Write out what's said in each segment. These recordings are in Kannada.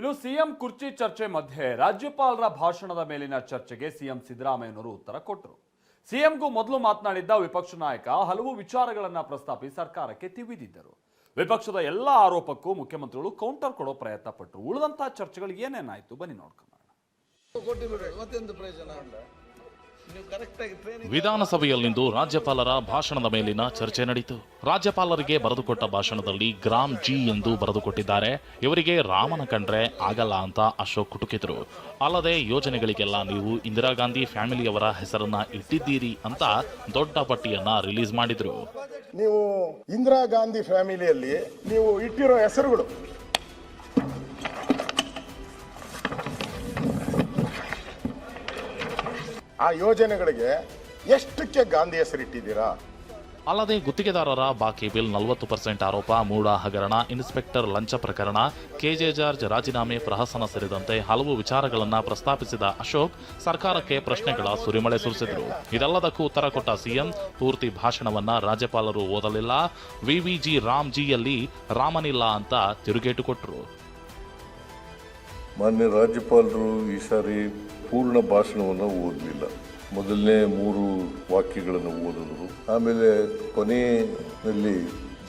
ಇನ್ನು ಸಿಎಂ ಕುರ್ಚಿ ಚರ್ಚೆ ಮಧ್ಯೆ ರಾಜ್ಯಪಾಲರ ಭಾಷಣದ ಮೇಲಿನ ಚರ್ಚೆಗೆ ಸಿಎಂ ಸಿದ್ದರಾಮಯ್ಯನವರು ಉತ್ತರ ಕೊಟ್ಟರು. ಸಿಎಂಗೂ ಮೊದಲು ಮಾತನಾಡಿದ್ದ ವಿಪಕ್ಷ ನಾಯಕ ಹಲವು ವಿಚಾರಗಳನ್ನ ಪ್ರಸ್ತಾಪಿಸಿ ಸರ್ಕಾರಕ್ಕೆ ತಿವಿದಿದ್ದರು. ವಿಪಕ್ಷದ ಎಲ್ಲ ಆರೋಪಕ್ಕೂ ಮುಖ್ಯಮಂತ್ರಿಗಳು ಕೌಂಟರ್ ಕೊಡೋ ಪ್ರಯತ್ನ ಪಟ್ಟರು ಉಳಿದಂತಹ ಚರ್ಚೆಗಳು ಏನೇನಾಯ್ತು? ಬನ್ನಿ ನೋಡ್ಕೊಂಡು ವಿಧಾನಸಭೆಯಲ್ಲಿಂದು ರಾಜ್ಯಪಾಲರ ಭಾಷಣದ ಮೇಲಿನ ಚರ್ಚೆ ನಡೆಯಿತು ರಾಜ್ಯಪಾಲರಿಗೆ ಬರೆದುಕೊಟ್ಟ ಭಾಷಣದಲ್ಲಿ ಗ್ರಾಮ್ ಜಿ ಎಂದು ಬರೆದುಕೊಟ್ಟಿದ್ದಾರೆ. ಇವರಿಗೆ ರಾಮನ ಕಂಡ್ರೆ ಆಗಲ್ಲ ಅಂತ ಅಶೋಕ್ ಕುಟುಕಿದ್ರು. ಅಲ್ಲದೆ ಯೋಜನೆಗಳಿಗೆಲ್ಲ ನೀವು ಇಂದಿರಾ ಗಾಂಧಿ ಫ್ಯಾಮಿಲಿಯವರ ಹೆಸರನ್ನ ಇಟ್ಟಿದ್ದೀರಿ ಅಂತ ದೊಡ್ಡ ಪಟ್ಟಿಯನ್ನ ರಿಲೀಸ್ ಮಾಡಿದ್ರು. ನೀವು ಇಂದಿರಾ ಗಾಂಧಿ ಫ್ಯಾಮಿಲಿಯಲ್ಲಿ ನೀವು ಇಟ್ಟಿರೋ ಹೆಸರುಗಳು ಆ ಯೋಜನೆಗಳಿಗೆ ಎಷ್ಟಕ್ಕೆ ಗಾಂಧಿ ಹೆಸರಿಟ್ಟಿದ್ದೀರಾ? ಅಲ್ಲದೆ ಗುತ್ತಿಗೆದಾರರ ಬಾಕಿ ಬಿಲ್ ನಲವತ್ತು ಪರ್ಸೆಂಟ್ ಆರೋಪ ಮೂಡ ಹಗರಣ, ಇನ್ಸ್ಪೆಕ್ಟರ್ ಲಂಚ ಪ್ರಕರಣ, ಕೆಜೆ ಜಾರ್ಜ್ ರಾಜೀನಾಮೆ, ಪ್ರಹಸನ ಸೇರಿದಂತೆ ಹಲವು ವಿಚಾರಗಳನ್ನು ಪ್ರಸ್ತಾಪಿಸಿದ ಅಶೋಕ್ ಸರ್ಕಾರಕ್ಕೆ ಪ್ರಶ್ನೆಗಳ ಸುರಿಮಳೆ ಸುರಿಸಿದರು. ಇದೆಲ್ಲದಕ್ಕೂ ಉತ್ತರ ಕೊಟ್ಟ ಸಿಎಂ, ಪೂರ್ತಿ ಭಾಷಣವನ್ನ ರಾಜ್ಯಪಾಲರು ಓದಲಿಲ್ಲ. ವಿವಿಜಿ ರಾಮ್ಜಿಯಲ್ಲಿ ರಾಮನಿಲ್ಲ ಅಂತ ತಿರುಗೇಟು ಕೊಟ್ಟರು ಮಾನ್ಯ ರಾಜ್ಯಪಾಲರು ಈ ಸಾರಿ ಪೂರ್ಣ ಭಾಷಣವನ್ನು ಓದಲಿಲ್ಲ. ಮೊದಲನೇ ಮೂರು ವಾಕ್ಯಗಳನ್ನು ಓದಿದ್ರು. ಆಮೇಲೆ ಕೊನೆಯಲ್ಲಿ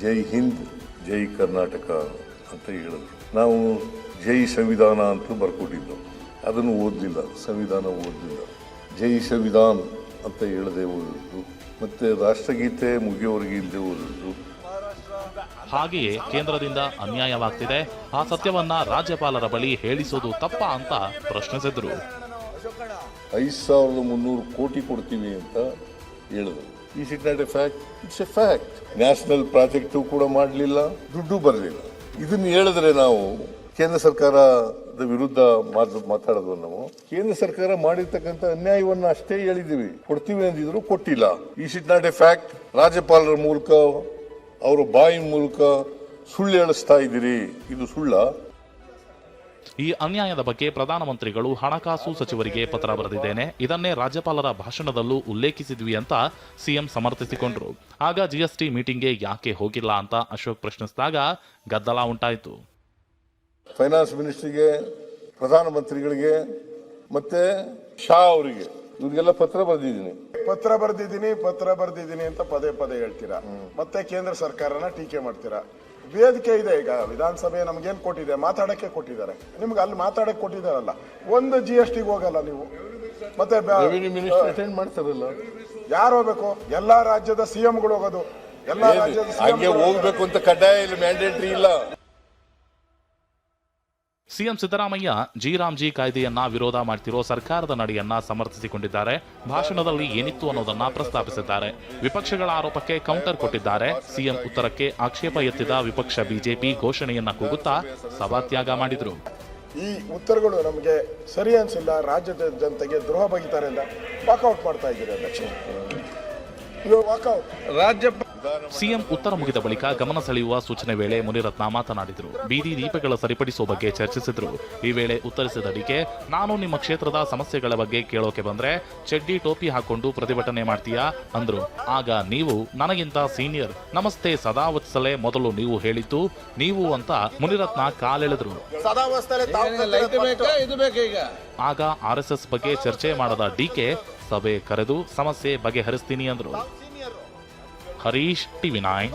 ಜೈ ಹಿಂದ್, ಜೈ ಕರ್ನಾಟಕ ಅಂತ ಹೇಳಿದ್ರು. ನಾವು ಜೈ ಸಂವಿಧಾನ ಅಂತ ಬರ್ಕೊಟ್ಟಿದ್ದು. ಅದನ್ನು ಓದಲಿಲ್ಲ, ಸಂವಿಧಾನ ಓದಲಿಲ್ಲ. ಜೈ ಸಂವಿಧಾನ್ ಅಂತ ಹೇಳದೆ ಓದಿದ್ರು ಮತ್ತು ರಾಷ್ಟ್ರಗೀತೆ ಮುಗಿಯೋವರೆಗೆ ಇಲ್ಲದೆ ಓದಿದ್ರು ಹಾಗೆಯೇ ಕೇಂದ್ರದಿಂದ ಅನ್ಯಾಯವಾಗ್ತಿದೆ. ಆ ಸತ್ಯವನ್ನ ರಾಜ್ಯಪಾಲರ ಬಳಿ ಹೇಳಿಸೋದು ತಪ್ಪ ಅಂತ ಪ್ರಶ್ನಿಸಿದ್ರು. ಐದು ಸಾವಿರದ ಮುನ್ನೂರು ಕೋಟಿ ಕೊಡ್ತೀವಿ ಅಂತ ಹೇಳಿದ್ರು. ಈ it not a fact it's a fact national project ಕೂಡ ಮಾಡಲಿಲ್ಲ, ದುಡ್ಡು ಬರಲಿಲ್ಲ. ಇದನ್ನು ಹೇಳಿದ್ರೆ ನಾವು ಕೇಂದ್ರ ಸರ್ಕಾರದ ವಿರುದ್ಧ ಮಾತು ಮಾತಾಡೋದು ನಾವು. ಕೇಂದ್ರ ಸರ್ಕಾರ ಮಾಡಿರ್ತಕ್ಕಂಥ ಅನ್ಯಾಯವನ್ನು ಅಷ್ಟೇ ಹೇಳಿದ್ದೀವಿ. ಕೊಡ್ತೀವಿ ಅಂದಿದ್ರು ಕೊಟ್ಟಿಲ್ಲ. ಈ ಇಟ್ ನಾಟ್ ಎ ಫ್ಯಾಕ್ಟ್ ರಾಜ್ಯಪಾಲರ ಮೂಲಕ ಅವರ ಬಾಯಿ ಮೂಲಕ ಸುಳ್ಳು ಹೇಳಿಸ್ತಾ ಇದ್ದೀರಿ. ಇದು ಸುಳ್ಳ? ಈ ಅನ್ಯಾಯದ ಬಗ್ಗೆ ಪ್ರಧಾನಮಂತ್ರಿಗಳು ಹಣಕಾಸು ಸಚಿವರಿಗೆ ಪತ್ರ ಬರೆದಿದ್ದೇನೆ. ಇದನ್ನೇ ರಾಜ್ಯಪಾಲರ ಭಾಷಣದಲ್ಲೂ ಉಲ್ಲೇಖಿಸಿದ್ವಿ ಅಂತ ಸಿಎಂ ಸಮರ್ಥಿಸಿಕೊಂಡ್ರು. ಆಗ ಜಿಎಸ್ಟಿ ಮೀಟಿಂಗ್ಗೆ ಯಾಕೆ ಹೋಗಿಲ್ಲ ಅಂತ ಅಶೋಕ್ ಪ್ರಶ್ನಿಸಿದಾಗ ಗದ್ದಲ ಉಂಟಾಯಿತು. ಫೈನಾನ್ಸ್ ಮಿನಿಸ್ಟ್ರಿಗೆ ಪ್ರಧಾನಮಂತ್ರಿಗಳಿಗೆ ಮತ್ತೆ ಶಾ ಅವರಿಗೆ. ಇವರಿಗೆಲ್ಲ ಪತ್ರ ಬರೆದಿದ್ದೀನಿ. ಪತ್ರ ಬರೆದಿದ್ದೀನಿ ಪತ್ರ ಬರೆದಿದ್ದೀನಿ ಅಂತ ಪದೇ ಪದೇ ಹೇಳ್ತೀರಾ? ಮತ್ತೆ ಕೇಂದ್ರ ಸರ್ಕಾರನ ಟೀಕೆ ಮಾಡ್ತೀರಾ? ವೇದಿಕೆ ಇದೆ ಈಗ ವಿಧಾನಸಭೆ ನಮ್ಗೇನ್ ಕೊಟ್ಟಿದೆ? ಮಾತಾಡಕ್ಕೆ ಕೊಟ್ಟಿದ್ದಾರೆ. ನಿಮ್ಗೆ ಅಲ್ಲಿ ಮಾತಾಡಕ್ಕೆ ಕೊಟ್ಟಿದಾರಲ್ಲ ಒಂದು ಜಿ ಎಸ್ ಟಿಗೆ ಹೋಗಲ್ಲ ನೀವು. ಮತ್ತೆ ಮಾಡ್ತಾರಲ್ಲ. ಯಾರು ಹೋಗ್ಬೇಕು? ಎಲ್ಲಾ ರಾಜ್ಯದ ಸಿಎಂಗಳು ಹೋಗೋದು. ಎಲ್ಲಾ ರಾಜ್ಯದ ಹೋಗ್ಬೇಕು ಅಂತ ಕಡ್ಡಾಯ ಇಲ್ಲ ಮ್ಯಾಂಡೇಟ್ರಿ ಇಲ್ಲ. CM Siddaramaiah G Ram G ಕಾಯ್ದೆಯನ್ನ ವಿರೋಧ ಮಾಡ್ತಿರೋ ಸರ್ಕಾರದ ನಡೆಯನ್ನ ಸಮರ್ಥಿಸಿಕೊಂಡಿದ್ದಾರೆ. ಭಾಷಣದಲ್ಲಿ ಏನಿತ್ತು ಅನ್ನೋದನ್ನ ಪ್ರಸ್ತಾಪಿಸಿದ್ದಾರೆ. ವಿಪಕ್ಷಗಳ ಆರೋಪಕ್ಕೆ ಕೌಂಟರ್ ಕೊಟ್ಟಿದ್ದಾರೆ. ಸಿಎಂ ಉತ್ತರಕ್ಕೆ ಆಕ್ಷೇಪ ಎತ್ತಿದ ವಿಪಕ್ಷ ಬಿಜೆಪಿ ಘೋಷಣೆಯನ್ನ ಕೂಗುತ್ತಾ ಸಭಾತ್ಯಾಗ ಮಾಡಿದ್ರು. ಈ ಉತ್ತರಗಳು ನಮಗೆ ಸರಿ ಅನ್ಸಿಲ್ಲ. ರಾಜ್ಯದ ಜನತೆಗೆ ದ್ರೋಹ ಬಗೆತಾರೆ ಅಂತ ವಾಕೌಟ್ ಮಾಡ್ತಾ ಇದ್ದೀರಿ ಅಧ್ಯಕ್ಷ ವಾಕೌಟ್ ರಾಜ್ಯಪಾಲ ಸಿಎಂ ಉತ್ತರ ಮುಗಿದ ಬಳಿಕ ಗಮನ ಸೆಳೆಯುವ ಸೂಚನೆ ವೇಳೆ ಮುನಿರತ್ನ ಮಾತನಾಡಿದರು. ಬೀದಿ ದೀಪಗಳ ಸರಿಪಡಿಸುವ ಬಗ್ಗೆ ಚರ್ಚಿಸಿದ್ರು. ಈ ವೇಳೆ ಉತ್ತರಿಸಿದ ಡಿಕೆ ನಾನು ನಿಮ್ಮ ಕ್ಷೇತ್ರದ ಸಮಸ್ಯೆಗಳ ಬಗ್ಗೆ ಕೇಳೋಕೆ ಬಂದ್ರೆ ಚೆಡ್ಡಿ ಟೋಪಿ ಹಾಕೊಂಡು ಪ್ರತಿಭಟನೆ ಮಾಡ್ತೀಯಾ? ಅಂದ್ರು. ಆಗ ನೀವು ನನಗಿಂತ ಸೀನಿಯರ್. ನಮಸ್ತೆ ಸದಾವತ್ಸಲೆ ಮೊದಲು ನೀವು ಹೇಳಿದ್ದು ನೀವು ಅಂತ ಮುನಿರತ್ನ ಕಾಲೆಳೆದ್ರು. ಆಗ ಆರ್ ಇದು ಎಸ್ ಈಗ? ಆಗ ಆರ್ಎಸ್ಎಸ್ ಬಗ್ಗೆ ಚರ್ಚೆ ಮಾಡದ ಡಿಕೆ ಸಭೆ ಕರೆದು ಸಮಸ್ಯೆ ಬಗೆಹರಿಸ್ತೀನಿ ಅಂದ್ರು. Harish TV nine